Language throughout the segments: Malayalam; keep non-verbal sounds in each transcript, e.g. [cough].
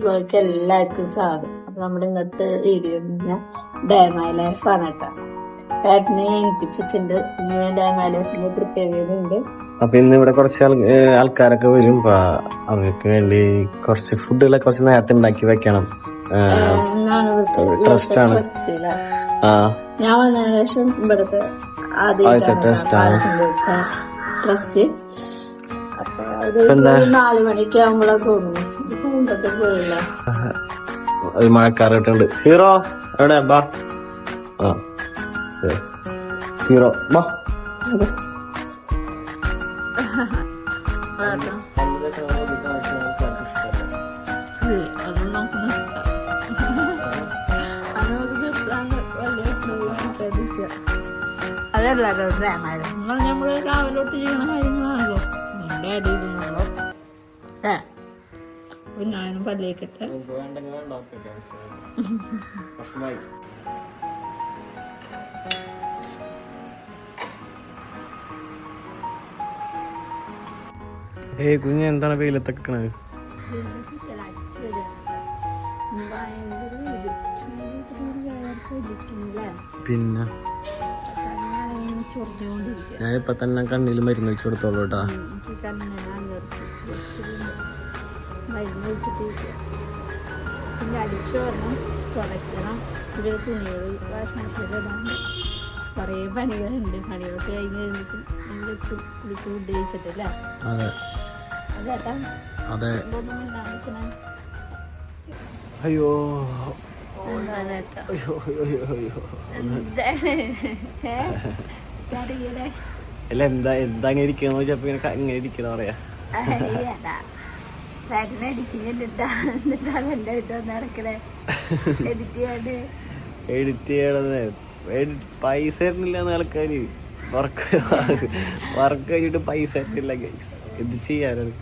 ബ്ലോഗ് എല്ലാവർക്കും സ്വാഗതം. അപ്പൊ നമ്മുടെ ഇന്നത്തെ വീഡിയോ ഡയമായ ലൈഫ് ആണ് കേട്ടോ. ഏട്ടനെ ഏൽപ്പിച്ചിട്ടുണ്ട്. ഇങ്ങനെ ഡാമ ലൈഫിന്റെ പ്രത്യേകതയുണ്ട് അപ്പൊ ഇന്ന് ഇവിടെ കുറച്ച് ആൾ- ആൾക്കാരൊക്കെ വരും. അപ്പൊ അവർക്ക് വേണ്ടി കുറച്ച് ഫുഡുകളൊക്കെ കുറച്ച് നേരത്തെ ഉണ്ടാക്കി വെക്കണം. ട്രസ്റ്റ് ആണ്. ഞാൻ വന്നതിന് ശേഷം ഇവിടുത്തെ ആദ്യത്തെ ട്രസ്റ്റ് ആണ്. ട്രസ്റ്റ് നാല് സൗണ്ടൊക്കെ പോയില്ല ഒരു ഇട്ടുണ്ട് ഹീറോ എവിടെ? ബാ. ആ ഹീറോ ബാ. അതല്ല നിങ്ങൾ നമ്മൾ രാവിലെ തൊട്ട് ചെയ്യുന്ന കാര്യങ്ങളാണ്. ആഡ് ചെയ്തെന്നുള്ളൂ ഏ അപ്പൊ ഞാനും പല്ലേക്കട്ടെ ഏ കുഞ്ഞ് എന്താണ് വെയിലത്തക്കണത്? പിന്നെ ഞാനിപ്പോ ഞാനിപ്പൊ തന്നെ കണ്ണിൽ മരുന്ന് വെച്ച് കൊടുത്തോളൂ കേട്ടാ നമുക്ക് ഞാൻ മരുന്ന് വെച്ചിട്ട് പിന്നെ അടിച്ചു വരണം തുടയ്ക്കണം ഇവർ തുണികൾ വാഷണത്തിലിടാൻ കുറേ പണികളുണ്ട് പണികളൊക്കെ കഴിഞ്ഞ് വരുമ്പോഴേക്കും നമ്മൾ എത്തും കുളിച്ച് ഫുഡ് കഴിച്ചിട്ടില്ല അതെ. അതേട്ടാ അതെ അയ്യോ അയ്യോ അയ്യോ അയ്യോ. അയ്യോ അല്ല എന്താ എന്താ അങ്ങനെ ഇരിക്കുന്ന ചോദിച്ചപ്പോ ഇങ്ങനെ അങ്ങനെ ഇങ്ങനെ ഇരിക്കണ പറയാ. ചേട്ടന് എഡിറ്റ് ചെയ്യണത്. പൈസ തരുന്നില്ല ആൾക്കാര്. വർക്ക് വർക്ക് കഴിഞ്ഞിട്ട് പൈസ തരുന്നില്ല ഗൈസ് എന്ത് ചെയ്യാനാണ്?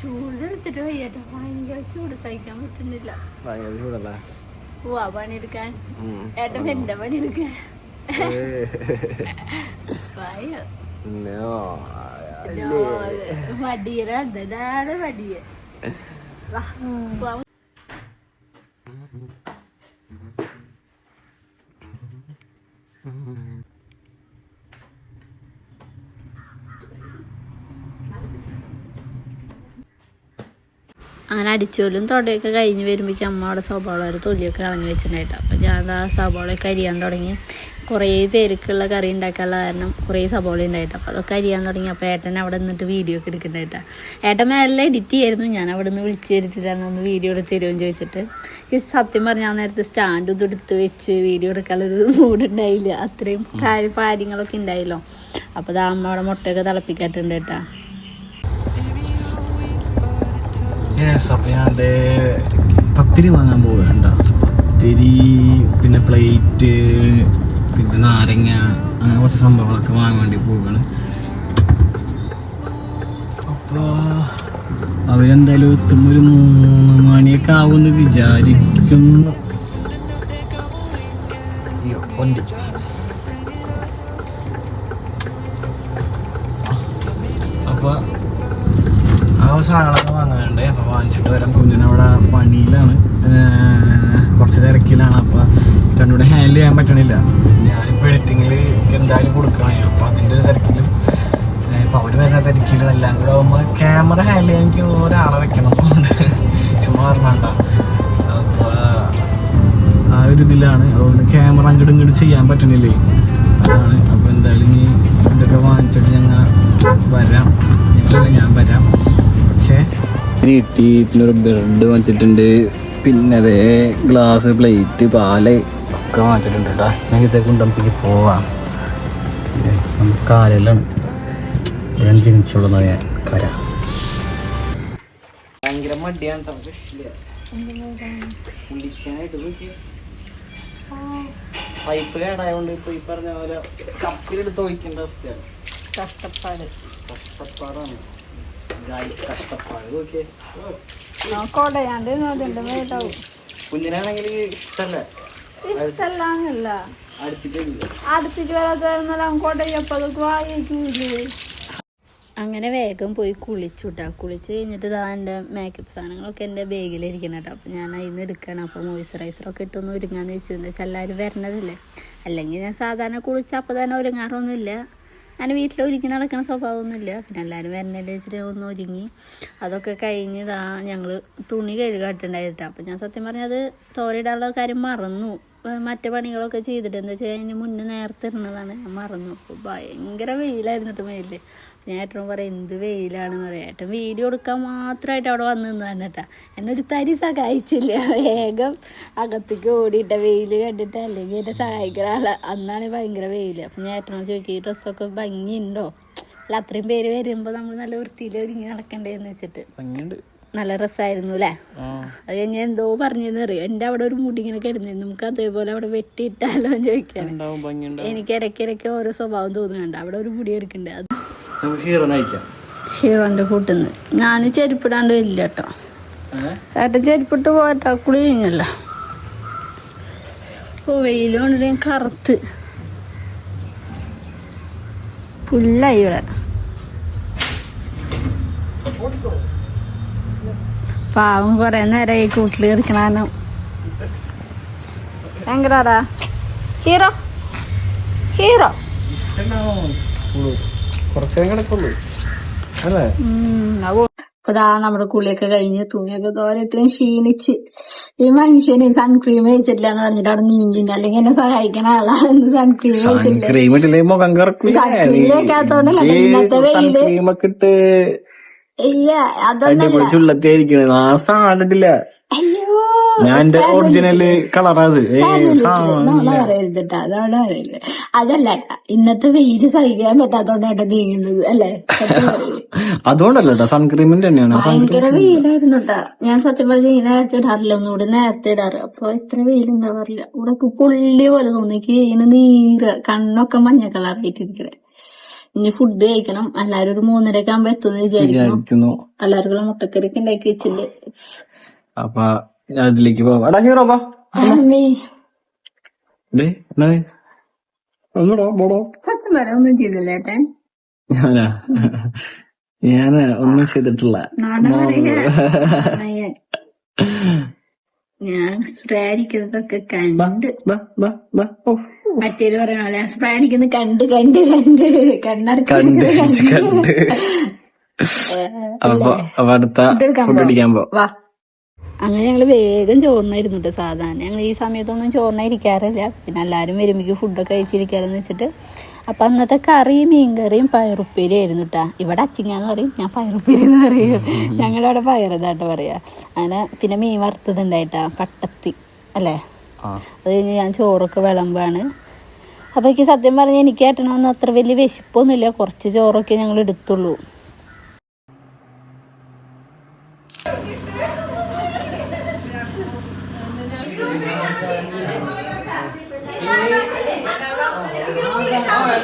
ചൂടെടുത്തിട്ട് വയ്യാട്ടോ. ഭയങ്കര ചൂട്. സഹിക്കാൻ പറ്റുന്നില്ല. ഭയങ്കര ചൂടല്ല? പോവാ പണിയെടുക്കാൻ. ഏട്ടൻ എന്റെ പണിയെടുക്കാൻ. വായോ [laughs] [laughs] [laughs] മടിയനാണ് ഇതാണ് മടിയൻ വാ പോവാം അങ്ങനെ അടിച്ചോലും തൊടയൊക്കെ കഴിഞ്ഞ് വരുമ്പോഴേക്കും അമ്മ അവിടെ സവാള ഒരു തൊലിയൊക്കെ കളഞ്ഞ് വെച്ചിട്ടുണ്ടായിട്ട്. അപ്പം ഞാൻ ആ സവാളയൊക്കെ അരിയാൻ തുടങ്ങി. കുറേ പേർക്കുള്ള കറി ഉണ്ടാക്കാനുള്ള കാരണം കുറേ സവാള ഉണ്ടായിട്ട്. അപ്പോൾ അതൊക്കെ അരിയാൻ തുടങ്ങി. അപ്പോൾ ഏട്ടൻ അവിടെ നിന്നിട്ട് വീഡിയോ ഒക്കെ എടുക്കുന്നുണ്ടായിട്ടാ. ഏട്ടൻ മേലെ എഡിറ്റ് ചെയ്യായിരുന്നു. ഞാൻ അവിടെ നിന്ന് വിളിച്ച് വരുത്തിട്ടാണ് ഒന്ന് വീഡിയോ എടുത്ത് തരുമെന്ന് ചോദിച്ചിട്ട്. എനിക്ക് സത്യം പറഞ്ഞാൽ നേരത്തെ സ്റ്റാൻഡ് ഇത് എടുത്ത് വെച്ച് വീഡിയോ എടുക്കാനുള്ളൊരു മൂഡ് ഉണ്ടായില്ല. അത്രയും കാര്യ കാര്യങ്ങളൊക്കെ ഉണ്ടായില്ലോ. അപ്പോൾ അമ്മ അവിടെ മുട്ടയൊക്കെ തിളപ്പിക്കാട്ടുണ്ട് കേട്ടാ. യെസ് അപ്പൊ ഞാൻ ദേ പത്തിരി വാങ്ങാൻ പോവുകയുണ്ട പത്തിരി പിന്നെ പ്ലേറ്റ് പിന്നെ നാരങ്ങ അങ്ങനെ കുറച്ച് സംഭവങ്ങളൊക്കെ വാങ്ങാൻ വേണ്ടി പോവുകയാണ്. അപ്പോൾ അവരെന്തായാലും എത്തുമ്പോൾ ഒരു മൂന്ന് മണിയൊക്കെ ആവുമെന്ന് വിചാരിക്കുന്നു. അപ്പൊ അപ്പോൾ ആ സാധനങ്ങളൊക്കെ അപ്പോൾ വാങ്ങിച്ചിട്ട് വരാം. കുഞ്ഞിനവിടെ പണിയിലാണ്. കുറച്ച് തിരക്കിലാണ്. അപ്പോൾ രണ്ടുകൂടെ ഹാൻഡിൽ ചെയ്യാൻ പറ്റണില്ല. ഞാനിപ്പോൾ എഡിറ്റിങ്ങിൽ എന്തായാലും കൊടുക്കണേ. അപ്പോൾ അതിന്റെ ഒരു തിരക്കിലും ഇപ്പോൾ അവർ വരുന്ന തിരക്കിലും എല്ലാം കൂടെ ആകുമ്പോൾ ക്യാമറ ഹാൻഡിൽ ചെയ്യാൻ എനിക്ക് ഒരാളെ വെക്കണം. ചുമ്മാ പറഞ്ഞാണ്ട. ആ ഒരു ഇതിലാണ്. അതുകൊണ്ട് ക്യാമറ അങ്ങോട്ടും ഇങ്ങോട്ടും ചെയ്യാൻ പറ്റണില്ലേ? അതാണ്. അപ്പോൾ എന്തായാലും ഇനി ഇതൊക്കെ വാങ്ങിച്ചിട്ട് ഞങ്ങൾ വരാം. ഞാൻ വരാം. പക്ഷേ കിട്ടി പിന്നെ ഒരു ബ്രെഡ് വാങ്ങിച്ചിട്ടുണ്ട്. പിന്നെ അതേ ഗ്ലാസ് പ്ലേറ്റ് പാൽ ഒക്കെ വാങ്ങിച്ചിട്ടുണ്ട് കേട്ടോ ഞാൻ ഇതേ കൊണ്ടമ്പത്തേക്ക് പോവാം. നമുക്ക് കാലെല്ലാം ഞാൻ ജനിച്ചുള്ളൂ ഞാൻ കര. ഭയങ്കര മടിയാണ് കുളിക്കാനായിട്ട് നോക്കി പൈപ്പ് കേടായതുകൊണ്ട് ഇപ്പൊ ഈ പറഞ്ഞ പോലെ കപ്പിലെടുത്ത് ഒഴിക്കേണ്ട അവസ്ഥയാണ്. കഷ്ടപ്പാട്. കഷ്ടപ്പാടാണ്. ഗായ്സ് കഷ്ടപ്പാട്. നോക്കിയേ. കുഞ്ഞിനാണെങ്കിൽ ഇഷ്ടല്ല. ഇഷ്ടല്ലാന്നല്ല. അടുത്തിട്ട് അങ്ങനെ വേഗം പോയി കുളിച്ചു കേട്ടോ കുളിച്ച് കഴിഞ്ഞിട്ട് ഇതാ എന്റെ മേക്കപ്പ് സാധനങ്ങളൊക്കെ എന്റെ ബാഗിലിരിക്കണം കേട്ടോ അപ്പോൾ ഞാൻ അതിൽ നിന്ന് എടുക്കണം അപ്പോൾ മോയ്സ്ചറൈസറൊക്കെ ഇട്ടൊന്ന് ഒരുങ്ങാന്ന് വെച്ചു. എന്താ വെച്ചാൽ എല്ലാവരും വരണതല്ലേ? അല്ലെങ്കിൽ ഞാൻ സാധാരണ കുളിച്ച് അപ്പോൾ തന്നെ ഒരുങ്ങാറൊന്നുമില്ല. ഞാൻ വീട്ടിൽ ഒരുങ്ങി നടക്കുന്ന സ്വഭാവമൊന്നുമില്ല. പിന്നെ എല്ലാവരും വരണല്ലേ വെച്ചിട്ട് ഒന്ന് ഒരുങ്ങി. അതൊക്കെ കഴിഞ്ഞ് ഇതാ ഞങ്ങൾ തുണി കഴുകാട്ടുണ്ടായിട്ട് അപ്പം ഞാൻ സത്യം പറഞ്ഞാൽ അത് തോരയിടാനുള്ള കാര്യം മറന്നു. മറ്റു പണികളൊക്കെ ചെയ്തിട്ട് എന്താ വെച്ചാൽ അതിന് മുന്നേ നേരത്തെ ഇടുന്നതാണ്. ഞാൻ മറന്നു. അപ്പോൾ ഭയങ്കര വെയിലായിരുന്നു മേലിൽ ഞാൻ ഏട്ടനും പറയും എന്ത് വെയിലാണെന്ന് പറയാം. ഏട്ടൻ വീഡിയോ എടുക്കാൻ മാത്രമായിട്ട് അവിടെ വന്ന് നിന്നതാണ് കേട്ടാ എന്നെ ഒരു തരി സഹായിച്ചില്ല. വേഗം അകത്തേക്ക് ഓടിയിട്ട വെയിൽ കണ്ടിട്ട് അല്ലെങ്കിൽ എന്നെ സഹായിക്കുന്ന ആൾ. അന്നാണ് ഭയങ്കര വെയിൽ അപ്പം ഞാൻ ഏട്ടനോട് ചോദിക്കും ഈ ഡ്രസ്സൊക്കെ ഭംഗിയുണ്ടോ? അല്ല അത്രയും പേര് വരുമ്പോൾ നമ്മൾ നല്ല വൃത്തിയിൽ ഒരുങ്ങി നടക്കണ്ടേന്ന് വെച്ചിട്ട്. നല്ല ഡ്രസ്സായിരുന്നു അല്ലേ? അത് ഞാൻ എന്തോ പറഞ്ഞറിയോ അറിയോ? എന്റെ അവിടെ ഒരു മുടി ഇങ്ങനെ കിടന്നിരുന്നു. നമുക്ക് അതേപോലെ അവിടെ വെട്ടിയിട്ടാലോ? എന്ന് ചോദിക്കാൻ എനിക്ക് ഇടയ്ക്കിടയ്ക്ക് ഓരോ സ്വഭാവം തോന്നുന്നുണ്ട്. അവിടെ ഒരു മുടി എടുക്കണ്ടേ അത് നമുക്ക് ഹീറോ നയിക്കാം ഷീറോന്റെ കൂട്ടുന്ന്. ഞാൻ ചെരുപ്പിടാണ്ട് വരില്ല കേട്ടോ ഏട്ടൻ ചെരുപ്പിട്ട് പോയിട്ടാ കുളി കഴിഞ്ഞല്ലോ. ഓ വെയിൽ കൊണ്ടിട്ട് ഞാൻ കറുത്ത്. പുല്ലായി ഇവിടെ. പാവം കൊറേ നേരമായി കൂട്ടിൽ കിടക്കണാനും ഭയങ്കര ഹീറോ? ഹീറോ? കുറച്ചേരം കിടക്കുള്ളൂ. അല്ലേ? അപ്പൊ ദാ നമ്മുടെ കുളിയൊക്കെ കഴിഞ്ഞ് തുണിയൊക്കെ തോരട്ടിലും ക്ഷീണിച്ച്. ഈ മനുഷ്യന് സൺക്രീം വെച്ചിട്ടില്ല എന്ന് പറഞ്ഞിട്ട് അവിടെ നീങ്ങില്ല അല്ലെങ്കിൽ എന്നെ സഹായിക്കണ ആളാണ് സൺക്രീം വെച്ചിട്ടില്ല. ഇല്ല അതൊന്നും ചുള്ളത്തിയായിരിക്കണേ അയ്യോ ഞാൻ ഒറിജിനൽ കളറാത് അതല്ല. ഇന്നത്തെ വെയിൽ സഹിക്കാൻ പറ്റാത്തോണ്ടായിട്ട് നീങ്ങുന്നത് അല്ലേ? [laughs] അതുകൊണ്ടല്ലോ സൺക്രീമിന്റെ തന്നെയാണ്. ഭയങ്കര വെയിലായിരുന്നു കേട്ടാ ഞാൻ സത്യം പറഞ്ഞ ഈ നേരത്തെ ഇടാറില്ല. ഒന്നുകൂടി നേരത്തെ ഇടാറ്. അപ്പൊ ഇത്ര വെയിലുണ്ടാവാറില്ല. ഇവിടെ പുള്ളി പോലെ തോന്നി. ഇന്ന് നീര് കണ്ണൊക്കെ മഞ്ഞ കളറായിട്ടിരിക്കണേ ഇനി ഫുഡ് കഴിക്കണം. എല്ലാരും ഒരു മൂന്നരക്ക് ആകുമ്പോ എത്തുമെന്ന് വിചാരിക്കുന്നു. വിചാരിക്കുന്നു. എല്ലാവർക്കും മുട്ടക്കറിക്ക് ഉണ്ടാക്കി വെച്ചിട്ടുണ്ട്. അപ്പൊ അതിലേക്ക് പോവാം. എടാ ഹീറോ വാ. സത്യം ഒന്നും ചെയ്തില്ല ഏട്ടൻ. ഞാനാ? ഞാൻ? ഒന്നും ചെയ്തിട്ടില്ല. [laughs] ഞാൻ സ്പ്രേ അടിക്കുന്നതൊക്കെ കണ്ട്. പറയണ പോലെ സ്പ്രേ അടിക്കുന്നത് കണ്ട് കണ്ട് കണ്ട്. കണ്ട് കണ്ണടക്കുന്നത് കണ്ട്. അപ്പൊ അടുത്ത ഫുഡ് അടിക്കാൻ പോ. വാ. അങ്ങനെ ഞങ്ങൾ വേഗം ചോറിനായിരുന്നു കേട്ടോ സാധാരണ ഞങ്ങൾ ഈ സമയത്തൊന്നും ചോറിനായിരിക്കാറില്ല. പിന്നെ എല്ലാവരും വരുമ്പോൾ ഫുഡൊക്കെ കഴിച്ചിരിക്കാറെന്ന് വെച്ചിട്ട്. അപ്പം അന്നത്തെ കറി മീൻകറിയും പയറുപ്പേരി ആയിരുന്നു കേട്ടാ ഇവിടെ അച്ചിങ്ങാന്ന് പറയും ഞാൻ പയറുപ്പേരി എന്ന് പറയും. ഞങ്ങളുടെ അവിടെ പയറതാട്ടോ പറയാ. അങ്ങനെ പിന്നെ മീൻ വറുത്തതുണ്ടായിട്ടാ പട്ടത്തി അല്ലേ? അത് കഴിഞ്ഞ് ഞാൻ ചോറൊക്കെ വിളമ്പാണ്. അപ്പോൾ എനിക്ക് സത്യം പറഞ്ഞാൽ എനിക്ക് ഏട്ടണമെന്ന് അത്ര വലിയ വിശപ്പൊന്നുമില്ല. കുറച്ച് ചോറൊക്കെ ഞങ്ങൾ എടുത്തുള്ളൂ.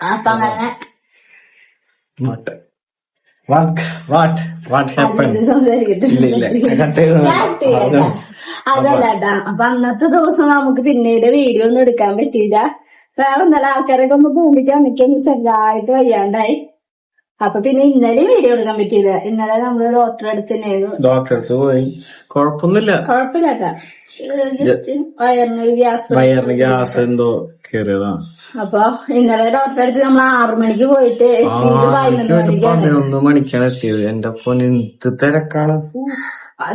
അപ്പം അങ്ങനെ വാട്ട് ഹാപ്പൻ അപ്പൊ അന്നത്തെ ദിവസം നമുക്ക് പിന്നീട് വീഡിയോ ഒന്നും എടുക്കാൻ പറ്റിയില്ല. വേറെ നല്ല ആൾക്കാരൊക്കെ ഒന്ന് ഭൂമിക്ക് വന്നിട്ടൊന്നും ചെറുതായിട്ട് വയ്യാണ്ടായി. അപ്പൊ പിന്നെ ഇന്നലെ വീഡിയോ എടുക്കാൻ പറ്റിയില്ല. ഇന്നലെ നമ്മൾ ഡോക്ടറെ അടുത്ത് തന്നെയായിരുന്നു. ഡോക്ടറെ അടുത്ത് പോയി. കുഴപ്പമൊന്നുമില്ല. കുഴപ്പമില്ല ഗ്യാസ് വയറിന് ഗ്യാസ് എന്തോ കേറിയതാ. അപ്പൊ ഇന്നലെ ഡോക്ടറെ അടുത്ത് നമ്മൾ ആറു മണിക്ക് പോയിട്ട് പതിനൊന്ന് മണിക്കാണ്. എത്തിയത്. എന്റെ പൊന്ന് എന്ത് തിരക്കാണ്.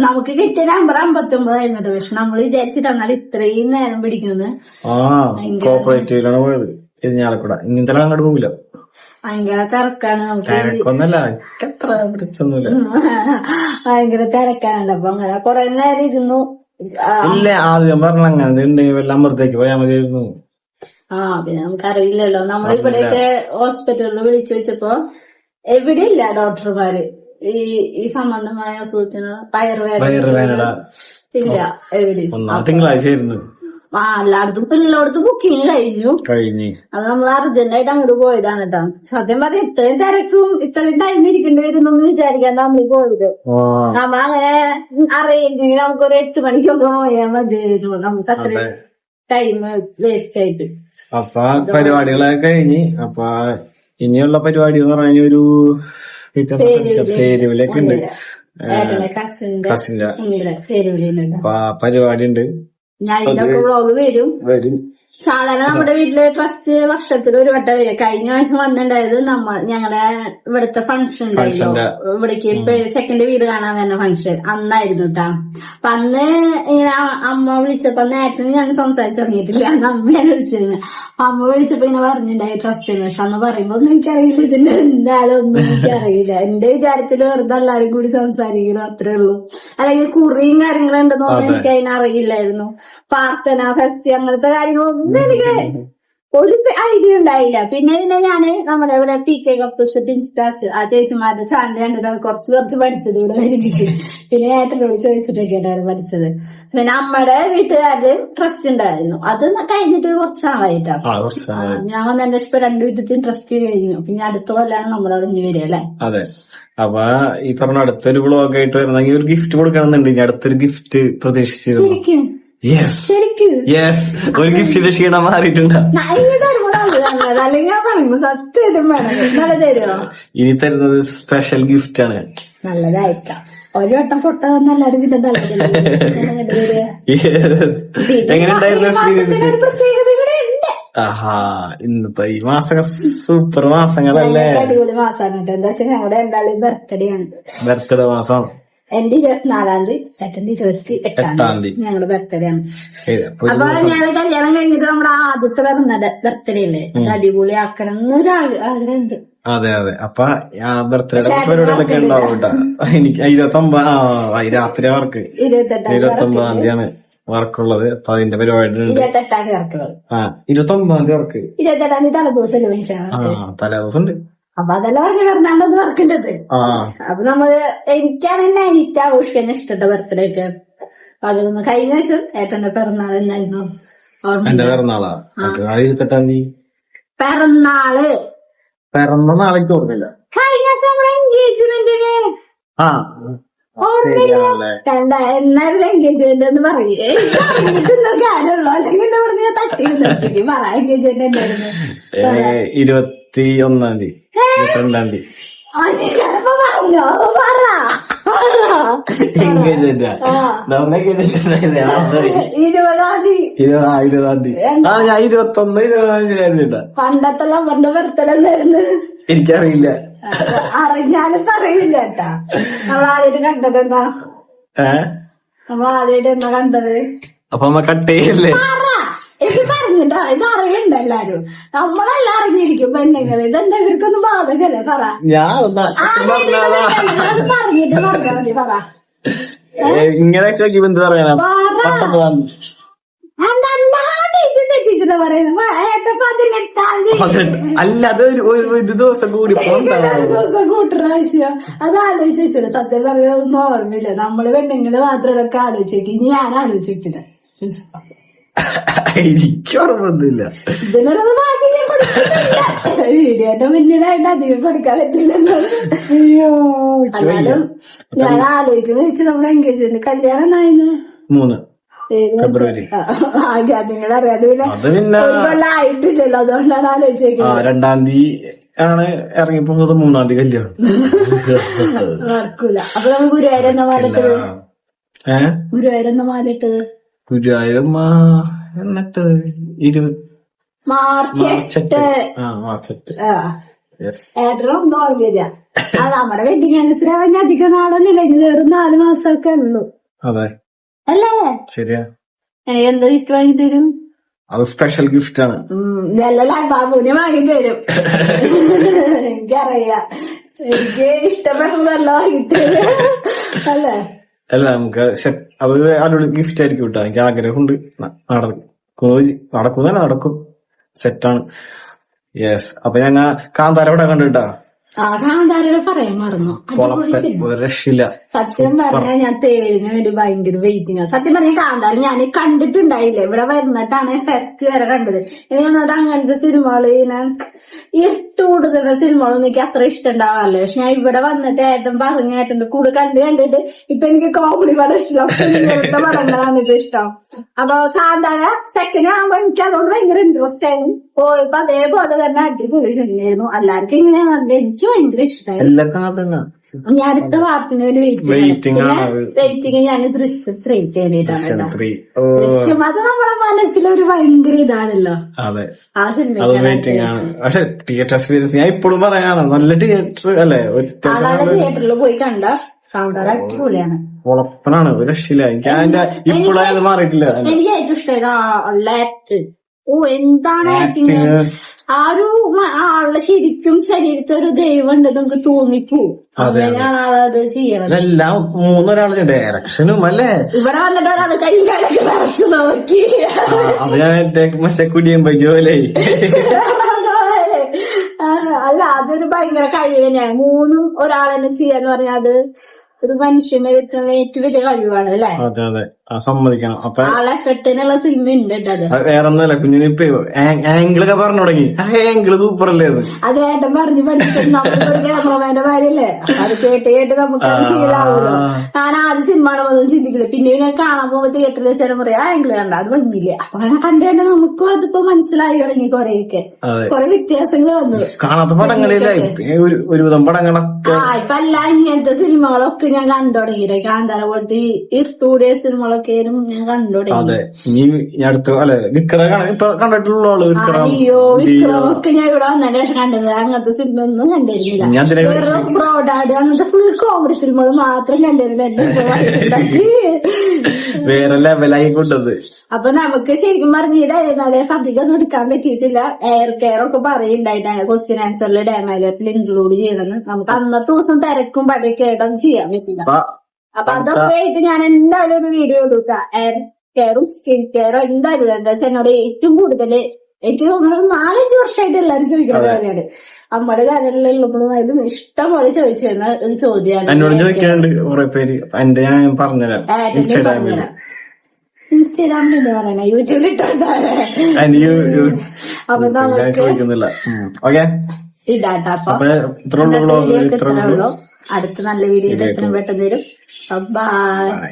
നമുക്ക് കിട്ടിയ നമ്പർ അമ്പത്തി ഒമ്പതായിരുന്നു പക്ഷെ നമ്മൾ വിചാരിച്ചിട്ട് എന്നാൽ ഇത്രയും നേരം പിടിക്കുന്നത് ആ കോപ്പറേറ്റീവിലാണ് പോയത്. ഇരിഞ്ഞാലക്കുട ഇങ്ങനത്തെ അങ്ങോട്ട് പോവില്ല. ഭയങ്കര തിരക്കാണ് നമുക്ക്. തിരക്കൊന്നല്ല പിടിച്ചൊന്നുമില്ല. ഭയങ്കര തിരക്കാണ്. അപ്പൊ അങ്ങനെ കൊറേ നേരം ഇരുന്നു. ഇല്ല ആദ്യം പറഞ്ഞ അങ്ങനെ ഉണ്ടെങ്കിൽ പോയാൽ മതിയായിരുന്നു. ആ പിന്നെ നമുക്കറിയില്ലല്ലോ. നമ്മളിവിടെയൊക്കെ ഹോസ്പിറ്റലിൽ വിളിച്ചു വെച്ചപ്പോ എവിടെ ഇല്ല ഡോക്ടർമാര്? ഈ ഈ സംബന്ധമായ അസുഖത്തിന് പയർ പയറുവേദന. ഇല്ല എവിടെയും. തിങ്കളാഴ്ച ആയിരുന്നു എല്ലായിടത്തും ഇപ്പൊ എല്ലായിടത്തും ബുക്കിംഗ് കഴിഞ്ഞു. കഴിഞ്ഞു. അത് നമ്മൾ അർജന്റായിട്ട് അങ്ങോട്ട് പോയതാണ് കേട്ടോ സത്യം പറഞ്ഞ ഇത്രയും തിരക്കും ഇത്രയും ടൈം ഇരിക്കേണ്ടി വരുന്നൊന്നും വിചാരിക്കാണ്ട് നമ്മൾ പോയത്. നമ്മളങ്ങനെ അറിയില്ലെങ്കിൽ നമുക്കൊരു എട്ട് മണിക്കൊക്കെ പോയാൽ മതിയായിരുന്നു നമുക്ക് അത്ര ടൈം വേസ്റ്റ് ആയിട്ട്. അപ്പൊ പരിപാടികളൊക്കെ കഴിഞ്ഞ്. അപ്പൊ ഇനിയുള്ള പരിപാടി എന്ന് പറഞ്ഞ ഒരു പേരുവിലൊക്കെ ഉണ്ട്. കസിന്റെ അപ്പൊ പരിപാടി ഉണ്ട്. ഞാൻ ഇതിനൊക്കെ വ്ളോഗ് വരും. വരും. സാധാരണ നമ്മുടെ വീട്ടിൽ ട്രസ്റ്റ് വർഷത്തിൽ ഒരു വട്ടം വരും. കഴിഞ്ഞ വയസ്സ് വന്നിട്ടുണ്ടായത് നമ്മൾ ഞങ്ങളുടെ ഇവിടുത്തെ ഫംഗ്ഷൻ ഉണ്ടായിരുന്നു. ഇവിടേക്ക് ഇപ്പൊ ചെക്കന്റെ വീട് കാണാൻ വരുന്ന ഫംഗ്ഷൻ അന്നായിരുന്നു കേട്ടാ അപ്പൊ അന്ന് ഇങ്ങനെ അമ്മ വിളിച്ചപ്പോ നേരത്തെ ഞാൻ സംസാരിച്ചു തുടങ്ങിയിട്ടില്ല. അന്ന് അമ്മയാണ് വിളിച്ചിരുന്നത് അപ്പൊ അമ്മ വിളിച്ചപ്പോ ഇങ്ങനെ പറഞ്ഞിട്ടുണ്ടായി ട്രസ്റ്റ് പക്ഷെ അന്ന് പറയുമ്പോ ഒന്നും എനിക്കറിയില്ല. ഇതിന്റെ എന്തായാലും ഒന്നും എനിക്കറിയില്ല. എന്റെ വിചാരത്തിൽ വെറുതെ എല്ലാരും കൂടി സംസാരിക്കണം അത്രേ ഉള്ളൂ. അല്ലെങ്കിൽ കുറിയും കാര്യങ്ങളും ഉണ്ടെന്നൊന്നും എനിക്ക് അതിനറിയില്ലായിരുന്നു പ്രാർത്ഥന ഫെസ്റ്റ് അങ്ങനത്തെ കാര്യങ്ങളൊന്നും എനിക്ക് ഒരു ഐഡിയ ഉണ്ടായില്ല. പിന്നെ പിന്നെ ഞാൻ നമ്മുടെ ഇവിടെ പി കെ കപ്പസ് ഇൻസ്റ്റാസ് ആ ചേച്ചിമാരുടെ ചാനൽ കണ്ടിട്ടാണ് കുറച്ച് കുറച്ച് പഠിച്ചത് ഇവിടെ വരുന്നത് പിന്നെ ഏട്ടനോട് ചോദിച്ചിട്ടൊക്കെയാണ് പഠിച്ചത്. പിന്നെ അമ്മയുടെ വീട്ടുകാരുടെ ട്രസ്റ്റ് ഉണ്ടായിരുന്നു. അത് കഴിഞ്ഞിട്ട് കുറച്ച് നാളായിട്ടാണ്. ഞാൻ വന്നതിന്റെ ഇപ്പൊ രണ്ടു വിധത്തിൽ ട്രസ്റ്റ് കഴിഞ്ഞു. പിന്നെ അടുത്ത കൊല്ലാണ് അവിടെ ഇനി വരിക അല്ലേ? അതെ. അപ്പൊ ഈ പറഞ്ഞ അടുത്തൊരു ബ്ലോഗ് ആയിട്ട് വരണമെങ്കിൽ ഒരു ഗിഫ്റ്റ് കൊടുക്കണമെന്നുണ്ട്. ഇനി അടുത്തൊരു ഗിഫ്റ്റ് പ്രതീക്ഷിച്ചിരുന്നു. ശരിക്കും? യെസ് ശരിക്കും യെസ് ഒരു ഗിഫ്റ്റിന്റെ ക്ഷീണം മാറിയിട്ടുണ്ടോ ഇനി തരുന്നത് സ്പെഷ്യൽ ഗിഫ്റ്റ് ആണ്. നല്ലതായിരിക്കാം. ഒരു വട്ടം പിന്നെ ഉണ്ട്. ആഹാ ഇന്നത്തെ ഈ മാസം സൂപ്പർ മാസങ്ങളല്ലേ? അടിപൊളി കേട്ടോ. എന്താ വെച്ചാൽ ഞങ്ങളുടെ രണ്ടാളും ബർത്ത്ഡേ ആണ്. ബർത്ത്ഡേ മാസം. എന്റെ ഇരുപത്തിനാലാം തീയതി ഏട്ടന്റെ ഇരുപത്തി എട്ടാം തീയതി. ഞങ്ങൾ ഞങ്ങളുടെ ബർത്ത്ഡേ ആണ് അപ്പൊ ഞങ്ങൾ കല്യാണം കഴിഞ്ഞിട്ട് നമ്മുടെ ആദ്യത്തെ പിറന്നത് ബർത്ത്ഡേ അല്ലേ അത് അടിപൊളി ആക്കണം എന്നൊരാൾ ആഗ്രഹമുണ്ട്. അതെ അതെ. അപ്പൊ ബർത്ത്ഡേ പരിപാടികളൊക്കെ ഉണ്ടാവും എനിക്ക് ഇരുപത്തി ഒമ്പത് രാത്രി വർക്ക് ഇരുപത്തെട്ടാം ഇരുപത്തി ഒമ്പതാം തീയതിയാണ് വർക്കുള്ളത് അപ്പൊ അതിന്റെ പരിപാടി ഇരുപത്തെട്ടാം തീയതി ആ ഇരുപത്തി ഒമ്പതാം തീയതി വർക്ക് ഇരുപത്തെട്ടാം തീയതി തലേദിവസം മനുഷ്യനാണ് ആ തലേദിവസം ഉണ്ട്. അപ്പൊ അതെല്ലാം പറഞ്ഞ പിറന്നാണ്ടത് വർക്കേണ്ടത് ആ. അപ്പൊ നമ്മൾ എനിക്കാണ് തന്നെ എനിക്ക് ആഘോഷിക്കാൻ ഇഷ്ടപ്പെട്ട ബർത്ത്ഡേ ഒക്കെ. അതൊന്ന് കഴിഞ്ഞ ദിവസം ഏട്ടന്റെ പിറന്നാൾ തന്നെയായിരുന്നു. എന്റെ പിറന്നാളാ? ഇരുപത്തെട്ടാം തീയതി. പിറന്നാൾ. പിറന്ന നാളേക്ക് ഓർമ്മയില്ല. കഴിഞ്ഞ ദിവസം എൻഗേജ്മെന്റിന് ആ. കണ്ട എന്നായിരുന്നു എൻഗേജ്മെന്റ് എന്ന് പറയേ. [laughs] പറഞ്ഞിട്ടൊന്നും കാര്യമുള്ളൂ. അല്ലെങ്കിൽ എന്താ പറഞ്ഞ തട്ടി പറ എൻഗേജ്മെന്റ് എന്തായിരുന്നു ഇരുപത്തി ഒന്നാം തീയതി. ഇരുപത്തിരണ്ടാം തീയതി. നമ്മളെ ഇരുപതാം പണ്ടത്തെ ബർത്ത്ഡേ എനിക്കറിയില്ല. അറിഞ്ഞാലും പറയില്ല കേട്ടാ. കണ്ടത് എന്താ? ആദ്യമായിട്ട് എന്താ കണ്ടത്? അപ്പൊ നമ്മ കട്ട് ചെയ്യല്ലേ? പറഞ്ഞിട്ടാ ഇത് അറിയണ്ട എല്ലാരും. നമ്മളെല്ലാം അറിഞ്ഞിരിക്കും പെണ്ണുങ്ങൾ ഇതെന്താ ഇവർക്കൊന്നും ബാധകല്ലേ? പറ. അത്. പറഞ്ഞിട്ട് പറഞ്ഞാ മതി പറ. ഇങ്ങനെ അല്ല അത് ഒരു ദിവസം കൂടി ദിവസം അത് ആലോചിച്ച് വെച്ചില്ല സത്യം പറഞ്ഞ ഒന്നും ഓർമ്മയില്ല. നമ്മൾ പെണ്ണുങ്ങൾ മാത്രം ഇതൊക്കെ ആലോചിക്കും ഇനി ഞാൻ ആലോചിക്കില്ല. എനിക്ക് ഓർമ്മൊന്നുമില്ല ഇതിനുള്ളത് ബാക്കി ഞാൻ കൊടുക്കുന്നില്ല വീഡിയോന്റെ മുന്നിലായിട്ട് അധികം കൊടുക്കാൻ പറ്റില്ലല്ലോ. എന്നാലും ഞാൻ ആലോചിക്കുന്ന വെച്ച് നമ്മുടെ എൻഗേജ്മെന്റ് കല്യാണം എന്നായിരുന്നു മൂന്ന്. ഫെബ്രുവരി. നിങ്ങൾ അറിയാതെ പിന്നെ ആയിട്ടില്ലല്ലോ അതുകൊണ്ടാണ് രണ്ടാം തീയതി ആണ് ഇറങ്ങിപ്പോകുന്നത് മൂന്നാം തീയതി കല്യാണം. നടക്കൂല അപ്പൊ നമ്മൾ ഗുരുവായൂർ എന്ന മാലിട്ടത് ഏ? ഗുരുവായൂർ എന്ന മാലിട്ടത് ഗുരുവായൂരം ആ, എന്നിട്ട് ഇരുപത് മാർച്ച് എട്ട്. ആ മാർച്ചെട്ട് ആ. യെസ് ഓർമ്മയില്ല നമ്മുടെ വെഡിങ് ആനിവേഴ്സറി ആവാൻ അധികം നാളൊന്നുമില്ല. ഇനി വെറും നാല് മാസമൊക്കെ ഉള്ളൂ. അതെ. അല്ലേ? ശരിയാ. എനിക്ക് ഗിഫ്റ്റ് വാങ്ങി തരും? അത് സ്പെഷ്യൽ ഗിഫ്റ്റ് ആണ്. നല്ല ബാബുവിനെ വാങ്ങി തരും. എനിക്കറിയാം. എനിക്ക് വാങ്ങി തരും. അല്ലേ? അല്ല നമുക്ക് അത് അടിപൊളി ഗിഫ്റ്റ് ആയിരിക്കും കേട്ടോ. എനിക്ക് ആഗ്രഹമുണ്ട്. നടക്കും നടക്കും തന്നെ നടക്കും. സെറ്റാണ് യെസ് അപ്പൊ ഞങ്ങ കാന്താര ഇവിടെ കണ്ടിട്ടാ? രക്ഷയില്ല. സത്യം പറഞ്ഞാൽ ഞാൻ തേടിന് വേണ്ടി ഭയങ്കര വെയിറ്റിംഗ് സത്യം പറഞ്ഞ കാന്താരി ഞാൻ കണ്ടിട്ടുണ്ടായില്ല. ഇവിടെ വരുന്നിട്ടാണ് ഫെസ്റ്റ് വരെ കണ്ടത്. എനിക്ക് തോന്നുന്നത് അങ്ങനത്തെ സിനിമകൾ ഇങ്ങനെ ഇരുട്ട് കൂടുതൽ സിനിമകളൊന്നും എനിക്ക് അത്ര ഇഷ്ടം ഉണ്ടാവാറില്ല പക്ഷെ ഞാൻ ഇവിടെ വന്നിട്ട് ഏട്ടൻ പറഞ്ഞ ഏട്ടന്റെ കൂടെ കണ്ട് കണ്ടിട്ട് ഇപ്പൊ എനിക്ക് കോമഡി പടം ഇഷ്ടമില്ല പടങ്ങളാണ് ഇത് ഇഷ്ടം. അപ്പൊ കാന്താര സെക്കൻഡ് ആകുമ്പോ എനിക്ക് അതുകൊണ്ട് ഭയങ്കര ഇൻട്രസ്റ്റ് ആയിരുന്നു. പോയപ്പോ അതേപോലെ തന്നെ അടിപൊളി തന്നെയായിരുന്നു എല്ലാവർക്കും ഇങ്ങനെ എനിക്ക് ഭയങ്കര ഇഷ്ടമായിരുന്നു ഞാൻ അടുത്ത പാർട്ടിന് വേണ്ടി അത്. വെയിറ്റിംഗ് ഞാൻ ദൃശ്യം വേണ്ടിയിട്ടാണ് ദൃശ്യം അത് നമ്മുടെ മനസ്സിലൊരു ഭയങ്കര ഇതാണല്ലോ. അതെ. ആ അത് സിനിമ വെയിറ്റിംഗ് ആണ്. പക്ഷെ തിയേറ്റർ എക്സ്പീരിയൻസ് ഞാൻ ഇപ്പോഴും പറയാണ് നല്ല തിയേറ്റർ അല്ലേ? തിയേറ്ററിൽ പോയി കണ്ട. കൗണ്ടർ അടിപൊളിയാണ്. ഉളപ്പനാണ്. ഒരു രക്ഷയില്ല. എനിക്ക് അതിന്റെ ഇപ്പോഴും മാറിയിട്ടില്ല. എനിക്ക് ഏറ്റവും ഇഷ്ടമായത് ഓ എന്താണ് ആക്ടിങ് ആ ഒരു ആ ആളുടെ ശരിക്കും ശരീരത്തിൽ ഒരു ദൈവം ഉണ്ട് നമുക്ക് തോന്നിപ്പോ. അതെ, അങ്ങനെയാണ് ആളത് ചെയ്യണത്. എല്ലാം മൂന്നൊരാളുണ്ട് ഡയറക്ഷനും അല്ലേ? ഇവിടെ വന്നിട്ട് ഒരാൾ കൈ കാലൊക്കെ നിറച്ചു നോക്കി ആ, ഞാൻ മറ്റേ മറ്റേ ആ, അല്ല അതൊരു ഭയങ്കര കഴിവ് തന്നെയാണ്. മൂന്നും ഒരാളെന്നെ ചെയ്യാന്ന് പറഞ്ഞാൽ അത് ഒരു മനുഷ്യനെ വെക്കുന്ന ഏറ്റവും വലിയ കഴിവാണ് അല്ലെ? അതെ അതെ. സമ്മതിക്കണം. അപ്പൊ ആളെ എഫക്റ്റിനുള്ള സിനിമ ഉണ്ട് വേറെ ഒന്നല്ല കുഞ്ഞിന് ഇപ്പൊ ആംഗിളൊക്കെ പറഞ്ഞു തുടങ്ങി. ആ ആംഗിൾ സൂപ്പറല്ലേ അത് അത് ഏട്ടൻ പറഞ്ഞു പഠിച്ചത് ക്യാമറമാന്റെ കാര്യല്ലേ അത് കേട്ട് കേട്ട് നമുക്ക് അത് ശീലാവുമല്ലോ ഞാൻ ആദ്യം സിനിമ കാണുമ്പോൾ ചിന്തിക്കില്ല. പിന്നെ ഞാൻ കാണാൻ പോകുമ്പോ തിയേറ്ററിൽ വെച്ചാലും പറയാം ആംഗിൾ കണ്ട. അത് ഭംഗിയില്ല? അപ്പൊ അങ്ങനെ കണ്ടു തന്നെ നമുക്കും അതിപ്പോ മനസ്സിലായി തുടങ്ങി കൊറേയൊക്കെ. കൊറേ വ്യത്യാസങ്ങൾ വന്നു. കാണാത്ത പടങ്ങളില്ല? ഒരുവിധം പടങ്ങളൊക്കെ. ആ ഇപ്പൊ അല്ല ഇങ്ങനത്തെ സിനിമകളൊക്കെ ഞാൻ കണ്ടു തുടങ്ങിയില്ലേ കാന്താര പോലത്തെ ഈ ഇരുട്ടൂടിയ സിനിമകളൊക്കെ ഞാൻ കണ്ടു തുടങ്ങി അതെ. നീ ഞാൻ അടുത്ത അല്ലെ വിക്ര കാണാൻ ഇപ്പൊ കണ്ടിട്ടുള്ള ആൾ വിക്ര അയ്യോ വിക്രമൊക്കെ ഞാൻ ഇവിടെ വന്നതിന് ശേഷം കണ്ടത് അങ്ങനത്തെ സിനിമ ഒന്നും കണ്ടിരുന്നില്ല. ഞാൻ ഇതിനെ വെറും ബ്രോഡാഡ് അങ്ങനത്തെ ഫുൾ കോമഡി സിനിമകൾ മാത്രം കണ്ടിരുന്നു എന്റെ. വേറെ ലെവലായി കൊണ്ടത് അപ്പൊ നമുക്ക് ശരിക്കും പറഞ്ഞ ഡയമേലഫ് അധികം ഒന്നും എടുക്കാൻ പറ്റിയിട്ടില്ല. എയർ കെയർ ഒക്കെ പറയുണ്ടായിട്ടാണ് ക്വസ്റ്റ്യൻ ആൻസറിൽ ഡയമേലഫിൽ ഇൻക്ലൂഡ് ചെയ്യണമെന്ന് നമുക്ക് അന്നത്തെ ദിവസം തിരക്കും പടിയൊക്കെ ആയിട്ട് അത് ചെയ്യാൻ പറ്റില്ല അപ്പൊ അതൊക്കെ ആയിട്ട് ഞാൻ എന്തായാലും ഒരു വീഡിയോ എടുക്കുക ഹെയർ കെയറും സ്കിൻ കെയറും എന്തായാലും. എന്താ വെച്ചാൽ എന്നോട് ഏറ്റവും കൂടുതൽ എനിക്ക് തോന്നുന്നു നാലഞ്ച് വർഷമായിട്ട് എല്ലാരും ചോദിക്കുന്ന കാര്യമാണ് നമ്മുടെ കാര്യങ്ങളിലുള്ളപ്പോഴും ഇഷ്ടം പോലെ ചോദിച്ചിരുന്ന ഒരു ചോദ്യമാണ് എന്നോട് ചോദിക്കാനുണ്ട് കുറെ പേര്. അപ്പൊ എന്റെ ഞാൻ പറഞ്ഞുതരാം. ഇൻസ്റ്റാഗ്രാമിൽ. ഇൻസ്റ്റാഗ്രാമിൽ പറയണ യൂട്യൂബിൽ ഇട്ടാ അപ്പൊ നമുക്ക് ചോദിക്കുന്നില്ല. ഓക്കെ? ഇടാട്ടോ. അപ്പൊ അപ്പൊ ഇത്ര ഉള്ളൂ ഇന്നത്തെ വ്ളോഗ് വീഡിയോ ഇത്ര ഇത്രേ ഉള്ളൂ. ഉള്ളൂ. അടുത്ത നല്ല വീഡിയോ എത്രയും പെട്ടെന്ന് വരും. ബൈ